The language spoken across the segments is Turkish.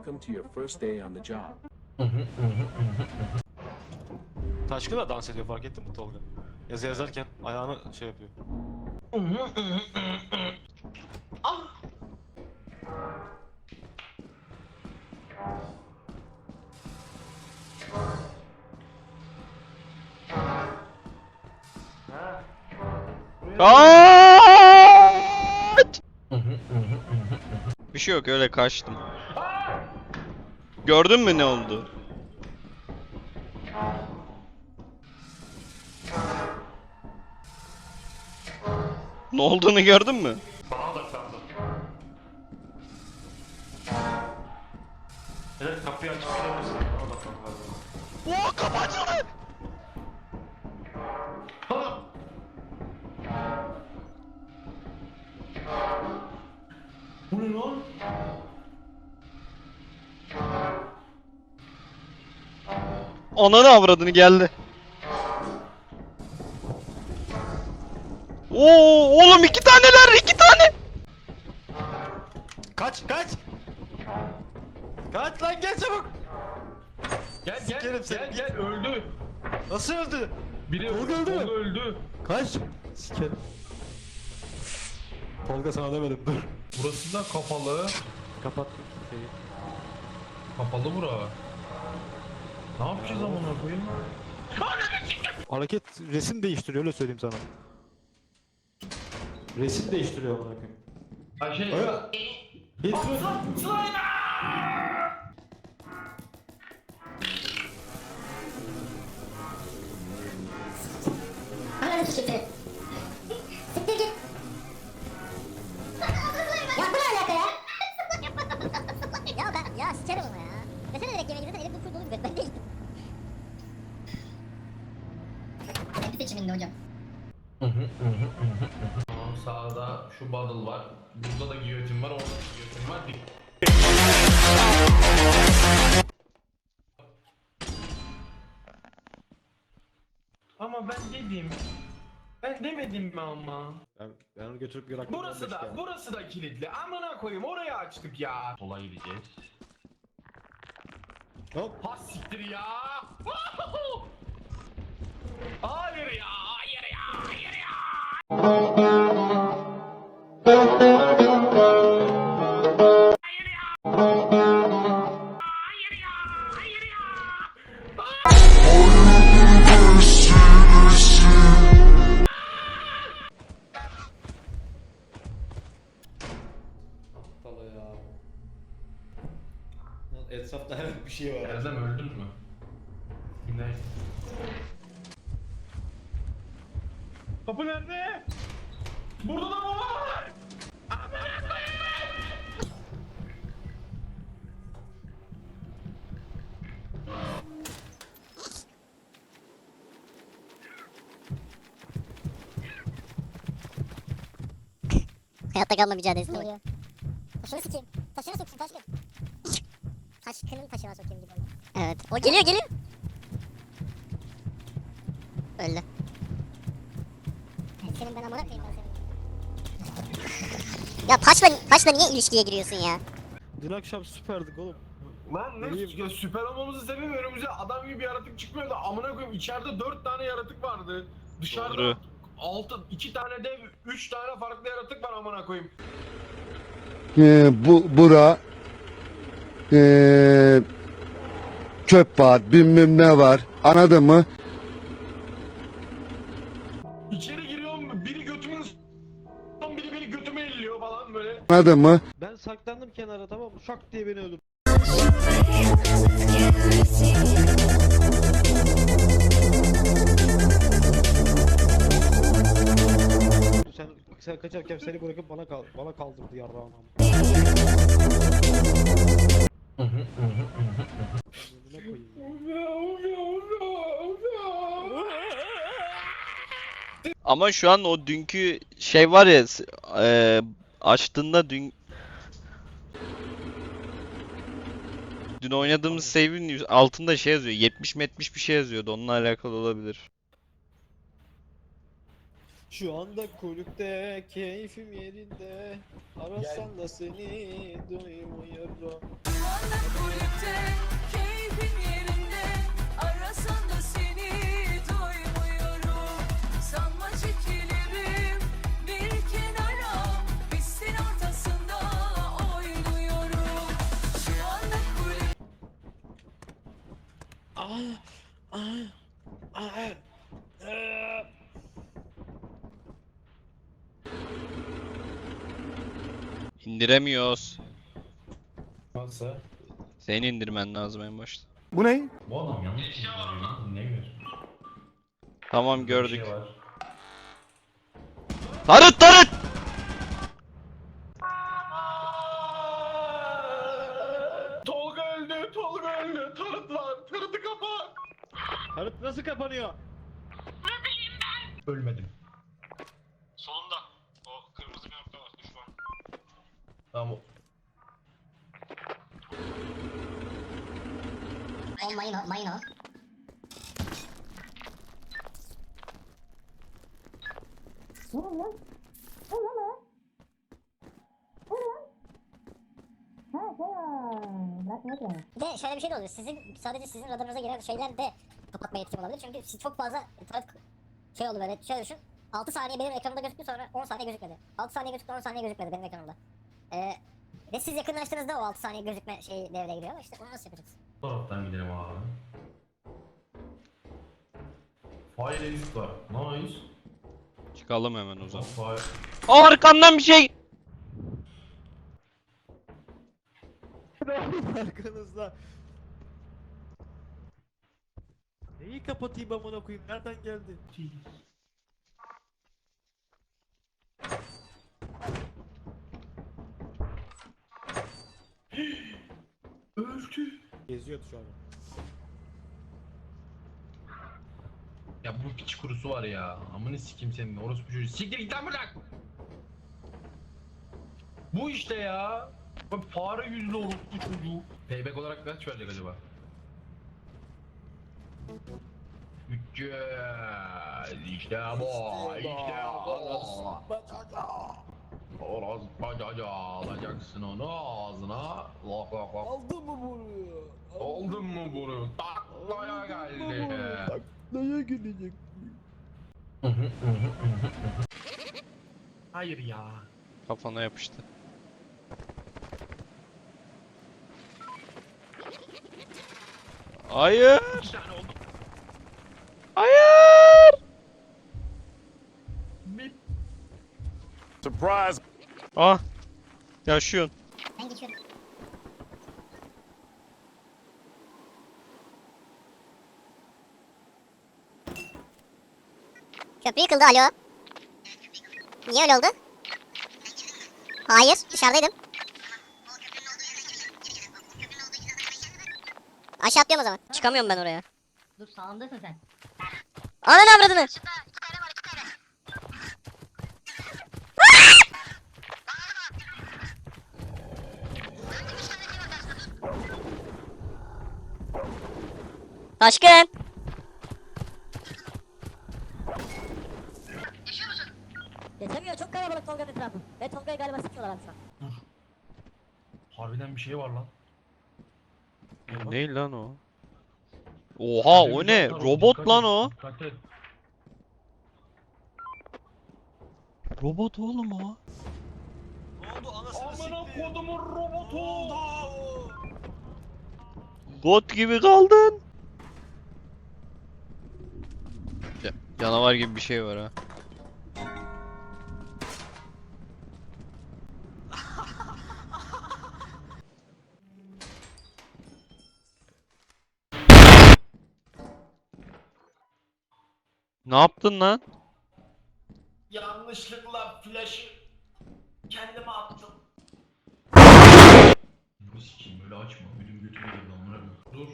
Welcome to your first day on the job. Taşkın da dans ediyor fark ettin mi Tolga? Yazı yazarken ayağını şey yapıyor. Kaç! Bir şey yok öyle kaçtım. Gördün mü ne oldu? Ne olduğunu gördün mü? Bana odaklandı. Evet kapıyı açıp gidebilirsin. Bana odaklandı. Bu ne lan? Ananı avradını geldi. Oo oğlum iki taneler iki tane. Kaç kaç! Kaç lan gel çabuk! Gel gel Sikerim seni. gel gel öldü. Nasıl öldü? Biri Tolga öldü. mü? Tolga öldü. Kaç? Sikerim. Tolga sana demedim dur. Burası da kapalı. Kapat. Kapalı bura. Ne yapacağız amına koyayım? Hareket resim değiştiriyor öyle söyleyeyim sana. Resim değiştiriyor amına koyayım. Ha şey. Hiç Ananı Tamam sağda şu bottle var. Burada da giyotin var. Orada da giyotin var. Dik- Ama ben dedim. Ben demedim mi ama? Ben, ben onu götürüp bıraktım. Burası da, burası da kilitli. Amına koyayım oraya açtık ya. Sola gideceğiz. Hop. Ha siktir ya. Woohoo! Hayır ya. Etrafta her bir şey var. Erdem öldün mü? Yine. Kapı nerede? Burada da baba var. Amına koyayım. Hayatta kalma mücadelesine bak. Taşını sikeyim. Taşını soksun taşkın. Taşkının taşına sokayım gibi oldu. Evet. O geliyor geliyor. Öldü. Senin ben amına koyayım ben senin. Ya taşla, taşla niye ilişkiye giriyorsun ya? Dün akşam süperdik oğlum. Lan ne ya süper olmamızın sebebi önümüze adam gibi bir yaratık çıkmıyordu. Amına koyayım içeride dört tane yaratık vardı. Dışarıda Doğru. altı, iki tane dev, üç tane farklı yaratık var amına koyayım. Ee, bu bura ee, çöp var, bilmem ne var. Anladın mı? Falan böyle. Anladın mı? Ben saklandım kenara tamam mı? Şak diye beni öldürdü. Sen sen kaçarken seni bırakıp bana kal bana kaldırdı yarrağını. Ne koyayım ya? Ama şu an o dünkü şey var ya eee, açtığında dün Dün oynadığımız save'in altında şey yazıyor. 70 70 bir şey yazıyordu. Onunla alakalı olabilir. Şu anda kulüpte keyfim yerinde Arasan da seni duymuyorum kulüpte keyfin yerinde İndiremiyoruz. Nasıl? Seni indirmen lazım en başta. Bu ne? Bu adam yanlış mı? Dinlemiyor. Tamam gördük. Bir şey var. Tarıt tarıt! Tolga öldü, Tolga öldü. Tarıt var, tarıtı kapat. Tarıt nasıl kapanıyor? Ölmedim. Solunda. O kırmızı bir nokta var. Tamam. O mayın o mayın o. Bir de şöyle bir şey de oluyor. Sizin sadece sizin radarınıza giren şeyler de kapatma yetkim olabilir. Çünkü siz çok fazla taraf şey oldu böyle şöyle düşün. 6 saniye benim ekranımda gözüktü sonra 10 saniye gözükmedi. 6 saniye gözüktü 10 saniye gözükmedi benim ekranımda. Ee, ve siz yakınlaştığınızda o 6 saniye gözükme şeyi devreye giriyor ama işte onu nasıl yapacağız? Bu taraftan gidelim abi. Fire exit var. Nice. Çıkalım hemen o zaman. Fire. Aa, arkamdan bir şey! Arkanızda Neyi kapatayım amına koyayım nereden geldi? Geziyordu şu an. Ya bu piç kurusu var ya. Amını sikim senin orospu çocuğu. Siktir git lan buradan. Bu işte ya. Bak fare yüzlü orospu çocuğu. Payback olarak kaç verecek acaba? Mükemmel. İşte bu. İşte bu. Orospu çocuğu. Alacaksın onu ağzına. Lok lok lok. Aldın mı bunu? Aldın mı bunu? Taklaya geldi. Neye gidecek? Hayır ya. Kafana yapıştı. Hayır! Hayır! Surprise! Ah! Yaşıyorsun. Ben geçiyorum. Köprü yıkıldı alo. Niye öyle oldu? Hayır dışarıdaydım. Aşağı atlıyorum o zaman. Çıkamıyorum ben oraya. Dur sağımdasın sen. Ananı avradını. Taşkın. Geçemiyor çok kalabalık Tolga'nın etrafı. Ve Tolga'yı galiba sıkıyorlar abi şu an. Harbiden bir şey var lan. Ne lan o? Oha o ne? Robot lan o. Dikkat et. Robot oğlum o. Ne oldu anasını Amına kodumun robotu. God gibi kaldın. Canavar gibi bir şey var ha. Ne yaptın lan? Yanlışlıkla flash'ı kendime attım. Bu sikeyim öyle açma. Ödüm götüme girdi amına. Dur.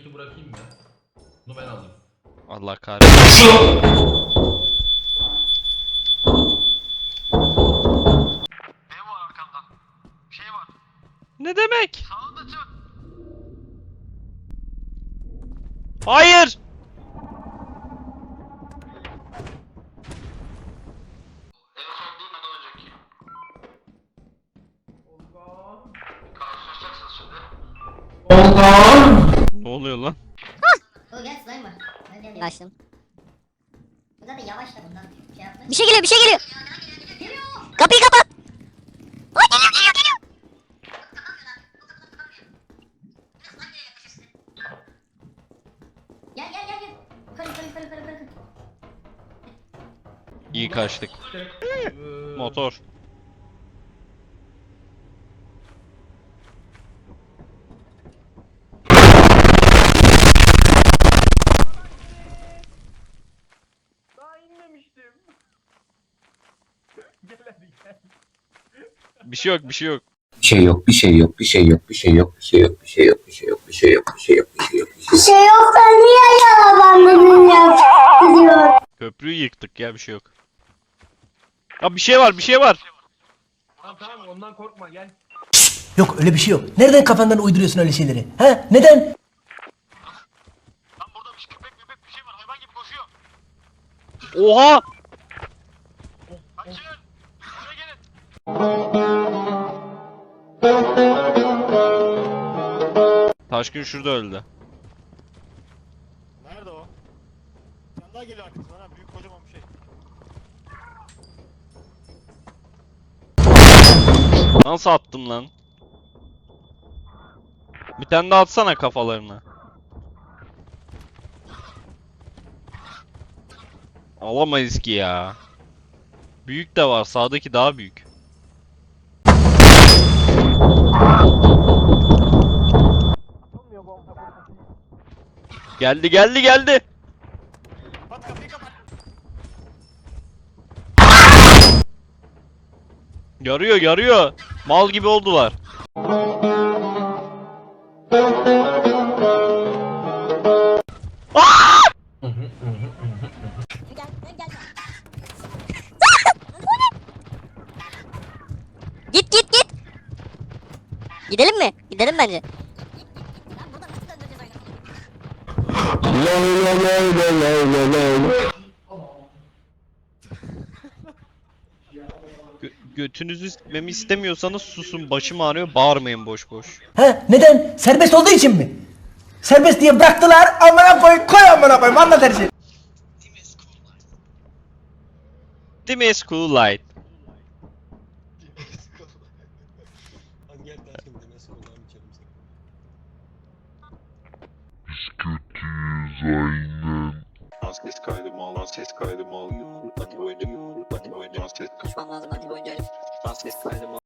Grenade'i bırakayım ben. Bunu ben alayım. Allah kahretsin. Oluyor lan? O gel slime var. Gel gel gel. Açtım. Bu zaten yavaş da bundan şey yaptı. Bir şey geliyor bir şey geliyor. Kapıyı kapat. Ay geliyor geliyor geliyor. Gel gel gel gel. Yukarı yukarı yukarı yukarı yukarı. İyi kaçtık. Motor. Daha inmemiştim. gel hadi gel. Bir şey yok bir şey yok. Bir şey yok, bir şey yok, bir şey yok, bir şey yok, bir şey yok, bir şey yok, bir şey yok, bir şey yok, bir şey yok, bir şey yok, bir şey yok. şey da niye yalamadın ya? Köprüyü yıktık ya bir şey yok. Ya bir şey var bir şey var. Tamam tamam ondan korkma gel. Yok öyle bir şey yok. Nereden kafandan uyduruyorsun öyle şeyleri? Ha? Neden? Lan burada bir köpek köpek bir şey var hayvan gibi koşuyor. Oha! Taşkın şurada öldü. Nerede o? Sen daha geliyor arkasından ha büyük kocaman bir şey. Nasıl attım lan? Bir tane daha atsana kafalarına. Alamayız ki ya. Büyük de var. Sağdaki daha büyük. Geldi geldi geldi. Kapat kapıyı. Yarıyor yarıyor. Mal gibi oldular. Git git git. Gidelim mi? Gidelim bence. Gö- götünüzü sikmemi istemiyorsanız susun. Başım ağrıyor. Bağırmayın boş boş. Ha? Neden? Serbest olduğu için mi? Serbest diye bıraktılar. Amına koy, koy amına koyayım. Anlat her şeyi. Dimes Cool Light. Zeynep. Az ses kaydım al, az ses kaydım al. Hadi oyna, hadi oyna, az ses kaydım al. Az ses kaydım al.